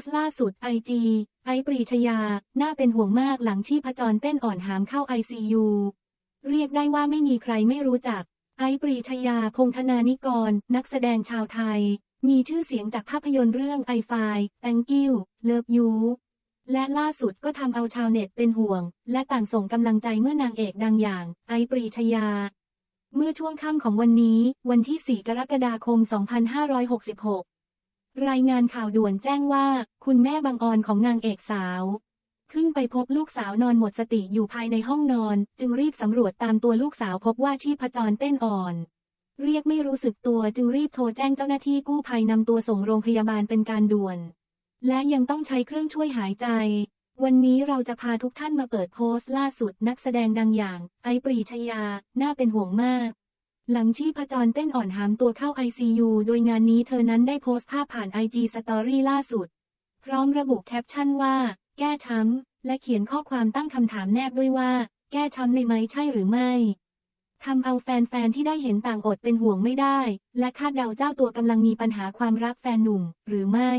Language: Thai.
สต์ล่าสุดไอจีไอปรีชยา น่าเป็นห่วงมากหลังชีพจรเต้นอ่อนหามเข้าไอซียูเรียกได้ว่าไม่มีใครไม่รู้จัก ไอปรีชยาพงธนานิกร นักแสดงชาวไทย มีชื่อเสียงจากภาพยนตร์เรื่องไอไฟ Thank you Love you และล่าสุดก็ทำเอาชาวเน็ตเป็นห่วง และต่างส่งกำลังใจเมื่อนางเอกดังอย่าง ไอปรีชยา เมื่อช่วงค่ำของวันนี้ วันที่ 4 กรกฎาคม 2566รายงานข่าวด่วนแจ้งว่า คุณแม่บางออนของนางเอกสาว ขึ้นไปพบลูกสาวนอนหมดสติอยู่ภายในห้องนอน จึงรีบสำรวจตามตัวลูกสาวพบว่าชีพจรเต้นอ่อน เรียกไม่รู้สึกตัวจึงรีบโทรแจ้งเจ้าหน้าที่กู้ภัยนำตัวส่งโรงพยาบาลเป็นการด่วน และยังต้องใช้เครื่องช่วยหายใจ วันนี้เราจะพาทุกท่านมาเปิดโพสต์ล่าสุดนักแสดงดังอย่าง ไอปรีชยา น่าเป็นห่วงมากหลังชีพจรเต้นอ่อนหามตัวเข้า ICU โดยงานนี้เธอนั้นได้โพสต์ภาพผ่าน IG Story ล่าสุด พร้อมระบุแคปชั่นว่า แก้ช้ำ และเขียนข้อความตั้งคำถามแนบด้วยว่า แก้ช้ำในไหมใช่หรือไม่ทำเอาแฟนๆ ที่ได้เห็นต่างอดเป็นห่วงไม่ได้ และคาดเดาเจ้าตัวกำลังมีปัญหาความรักแฟนหนุ่ม หรือไม่